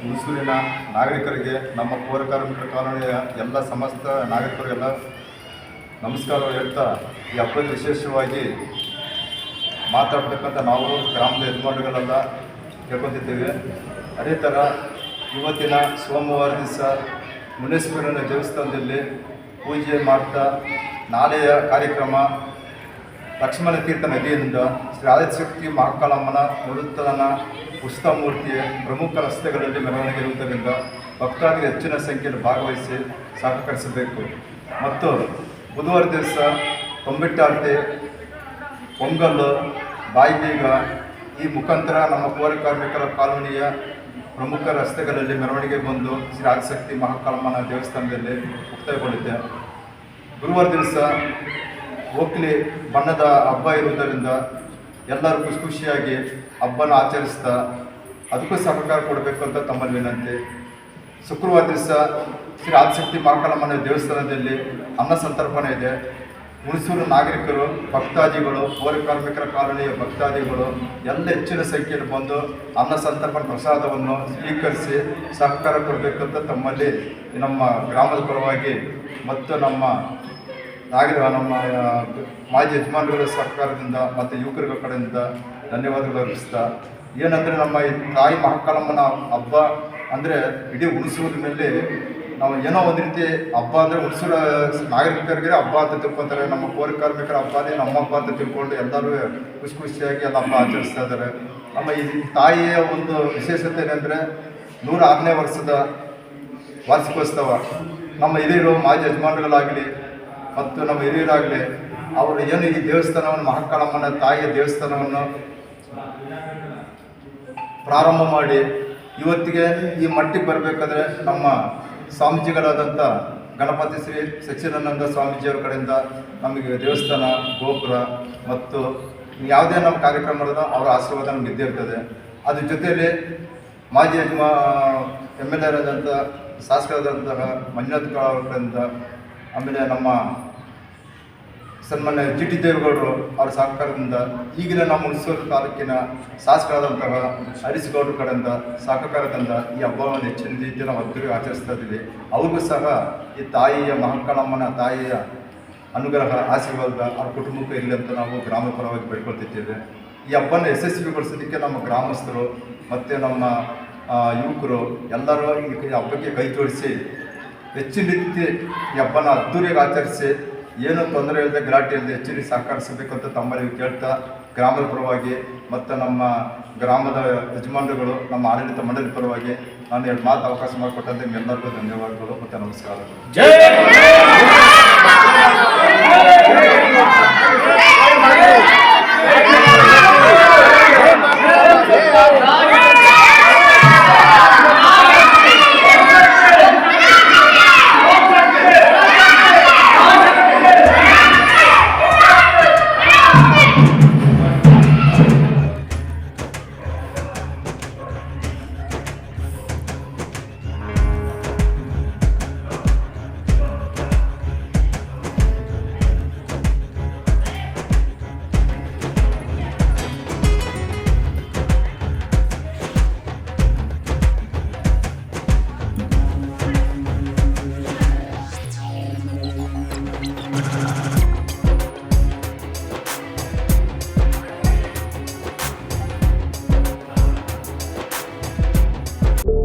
ಹುಣಸೂರಿನ ನಾಗರಿಕರಿಗೆ, ನಮ್ಮ ಪೌರ ಕಾರ್ಮಿಕರ ಕಾಲೋನಿಯ ಎಲ್ಲ ಸಮಸ್ತ ನಾಗರಿಕರಿಗೆಲ್ಲ ನಮಸ್ಕಾರ ಹೇಳ್ತಾ ಈ ಹಬ್ಬದ ವಿಶೇಷವಾಗಿ ಮಾತಾಡ್ತಕ್ಕಂಥ ನಾವು ಗ್ರಾಮದ ಯಜಮಾನರುಗಳೆಲ್ಲ ಕೇಳ್ಕೊತಿದ್ದೇವೆ. ಅದೇ ಥರ ಇವತ್ತಿನ ಸೋಮವಾರ ದಿವಸ ಮುನೇಶ್ವರನ ದೇವಸ್ಥಾನದಲ್ಲಿ ಪೂಜೆ ಮಾಡ್ತಾ ನಾಳೆಯ ಕಾರ್ಯಕ್ರಮ ಲಕ್ಷ್ಮಣ ತೀರ್ಥ ನದಿಯಿಂದ ಶ್ರೀ ಆದಿಶಕ್ತಿ ಮಹಾಕಾಳಮ್ಮನ ಮರುತ್ತಲನ ಉತ್ಸವಮೂರ್ತಿಯ ಪ್ರಮುಖ ರಸ್ತೆಗಳಲ್ಲಿ ಮೆರವಣಿಗೆ ಇರುವುದರಿಂದ ಭಕ್ತಾದಿಗಳು ಹೆಚ್ಚಿನ ಸಂಖ್ಯೆಯಲ್ಲಿ ಭಾಗವಹಿಸಿ ಸಹಕರಿಸಬೇಕು. ಮತ್ತು ಬುಧವಾರ ದಿವಸ ತೊಂಬೆಟ್ಟಾರತಿ ಪೊಂಗಲ್ಲು, ಬಾಯಿಬೀಗ ಈ ಮುಖಾಂತರ ನಮ್ಮ ಪೌರ ಕಾರ್ಮಿಕರ ಕಾಲೋನಿಯ ಪ್ರಮುಖ ರಸ್ತೆಗಳಲ್ಲಿ ಮೆರವಣಿಗೆ ಬಂದು ಶ್ರೀ ಆದಿಶಕ್ತಿ ಮಹಾಕಾಲಮ್ಮನ ದೇವಸ್ಥಾನದಲ್ಲಿ ಮುಕ್ತಾಯಗೊಂಡಿದೆ. ಗುರುವಾರ ದಿವಸ ಓಕ್ಲಿ ಬಣ್ಣದ ಹಬ್ಬ ಇರುವುದರಿಂದ ಎಲ್ಲರೂ ಖುಷಿ ಖುಷಿಯಾಗಿ ಹಬ್ಬನ ಆಚರಿಸ್ತಾ ಅದಕ್ಕೂ ಸಹಕಾರ ಕೊಡಬೇಕು ಅಂತ ತಮ್ಮಲ್ಲಿ ವಿನಂತಿ. ಶುಕ್ರವಾರ ದಿವಸ ಶ್ರೀ ಆದಿಶಕ್ತಿ ಮನೆ ದೇವಸ್ಥಾನದಲ್ಲಿ ಅನ್ನ ಸಂತರ್ಪಣೆ ಇದೆ. ಹುಣಸೂರು ನಾಗರಿಕರು, ಭಕ್ತಾದಿಗಳು, ಪೌರ ಕಾರ್ಮಿಕರ ಕಾಲೋನಿಯ ಭಕ್ತಾದಿಗಳು ಎಲ್ಲ ಹೆಚ್ಚಿನ ಸಂಖ್ಯೆಯಲ್ಲಿ ಬಂದು ಅನ್ನ ಸಂತರ್ಪಣೆ ಪ್ರಸಾದವನ್ನು ಸ್ವೀಕರಿಸಿ ಸಹಕಾರ ಕೊಡಬೇಕಂತ ತಮ್ಮಲ್ಲಿ ನಮ್ಮ ಗ್ರಾಮದ ಪರವಾಗಿ ಮತ್ತು ನಮ್ಮ ನಾಗರ ನಮ್ಮ ಮಾಜಿ ಯಜಮಾನರುಗಳ ಸರ್ಕಾರದಿಂದ ಮತ್ತು ಯುವಕರುಗಳ ಕಡೆಯಿಂದ ಧನ್ಯವಾದಗಳು ಅರ್ಪಿಸ್ತಾ, ಏನಂದರೆ ನಮ್ಮ ಈ ತಾಯಿ ಮಹಾಕಾಲಮ್ಮನ ಹಬ್ಬ ಅಂದರೆ ಇಡೀ ಮೇಲೆ ನಾವು ಏನೋ ಒಂದು ರೀತಿ ಹಬ್ಬ ಅಂದರೆ ಹುಣಸೂರ ನಾಗರಿಕರಿಗೆ ಹಬ್ಬ ಅಂತ ತಿಳ್ಕೊತಾರೆ. ನಮ್ಮ ಪೌರ ಕಾರ್ಮಿಕರ ಹಬ್ಬನೇ ನಮ್ಮ ಹಬ್ಬ ಅಂತ ತಿಳ್ಕೊಂಡು ಎಲ್ಲರೂ ಖುಷಿ ಖುಷಿಯಾಗಿ ಎಲ್ಲ ಹಬ್ಬ ಆಚರಿಸ್ತಾ ಇದ್ದಾರೆ. ನಮ್ಮ ಈ ತಾಯಿಯ ಒಂದು ವಿಶೇಷತೆ ಏನಂದರೆ ನೂರ ಆರನೇ ವರ್ಷದ ವಾರ್ಷಿಕೋತ್ಸವ. ನಮ್ಮ ಹಿರಿಯರು ಮಾಜಿ ಯಜಮಾನರುಗಳಾಗಲಿ ಮತ್ತು ನಮ್ಮ ಹಿರಿಯರಾಗಲಿ, ಅವರು ಏನು ಈ ದೇವಸ್ಥಾನವನ್ನು ಮಹಾಕಾಳಮ್ಮನ ತಾಯಿಯ ದೇವಸ್ಥಾನವನ್ನು ಪ್ರಾರಂಭ ಮಾಡಿ, ಇವತ್ತಿಗೆ ಈ ಮಟ್ಟಿಗೆ ಬರಬೇಕಾದ್ರೆ ನಮ್ಮ ಸ್ವಾಮೀಜಿಗಳಾದಂಥ ಗಣಪತಿ ಶ್ರೀ ಸಚ್ಚಿದಾನಂದ ಸ್ವಾಮೀಜಿಯವ್ರ ಕಡೆಯಿಂದ ನಮಗೆ ದೇವಸ್ಥಾನ, ಗೋಪುರ ಮತ್ತು ಯಾವುದೇ ನಮ್ಮ ಕಾರ್ಯಕ್ರಮ ಅವರ ಆಶೀರ್ವಾದ ನಮ್ಗೆ ಇದ್ದೇ ಇರ್ತದೆ. ಅದ್ರ ಜೊತೆಯಲ್ಲಿ ಮಾಜಿ ಯಜಮಾ ಎಂ ಎಲ್ ಎ ಆದಂಥ ಶಾಸಕರಾದಂತಹ ಮಂಜುನಾಥ್ ಕಡೆಯಿಂದ ಆಮೇಲೆ ನಮ್ಮ ಸನ್ಮಾನ್ಯ ಜಿ ಟಿ ದೇವೇಗೌಡರು ಅವರ ಸಹಕಾರದಿಂದ ಈಗಿನ ನಮ್ಮ ಹುಣಸೂರು ತಾಲೂಕಿನ ಶಾಸಕರಾದಂತಹ ಹರೀಶ್ ಗೌಡ್ರ ಕಡೆಯಿಂದ ಸಹಕಾರದಿಂದ ಈ ಹಬ್ಬವನ್ನು ಹೆಚ್ಚಿನ ರೀತಿಯಲ್ಲಿ ನಾವು ಅದ್ದೂರಿ ಆಚರಿಸ್ತಾ ಇದ್ದೀವಿ. ಅವ್ರಿಗೂ ಸಹ ಈ ತಾಯಿಯ ಮಹಾಕಾಳಮ್ಮನ ತಾಯಿಯ ಅನುಗ್ರಹ, ಆಶೀರ್ವಾದ ಅವ್ರ ಕುಟುಂಬಕ್ಕೂ ಇರಲಿ ಅಂತ ನಾವು ಗ್ರಾಮ ಪರವಾಗಿ ಬೇಡ್ಕೊಳ್ತಿದ್ದೇವೆ. ಈ ಹಬ್ಬನ ಯಶಸ್ವಿಗೊಳಿಸೋದಕ್ಕೆ ನಮ್ಮ ಗ್ರಾಮಸ್ಥರು ಮತ್ತು ನಮ್ಮ ಯುವಕರು ಎಲ್ಲರೂ ಈ ಹಬ್ಬಕ್ಕೆ ಕೈ ಜೋಡಿಸಿ ಹೆಚ್ಚಿನ ರೀತಿ ಈ ಹಬ್ಬನ ಅದ್ದೂರಿಯಾಗಿ ಆಚರಿಸಿ ಏನೂ ತೊಂದರೆ ಇಲ್ಲದೆ ಗಲಾಟೆ ಇಲ್ಲದೆ ಹೆಚ್ಚಿನ ಅಂತ ತಮ್ಮಲ್ಲಿ ಕೇಳ್ತಾ ಗ್ರಾಮದ ಪರವಾಗಿ ಮತ್ತು ನಮ್ಮ ಗ್ರಾಮದ ಯಜಮಾನರುಗಳು, ನಮ್ಮ ಆಡಳಿತ ಮಂಡಳಿ ಪರವಾಗಿ ನಾನು ಎರಡು ಮಾತು ಅವಕಾಶ ಮಾಡಿಕೊಟ್ಟಂತೆ. ನಿಮ್ಮೆಲ್ಲರಿಗೂ ಧನ್ಯವಾದಗಳು ಮತ್ತು ನಮಸ್ಕಾರಗಳು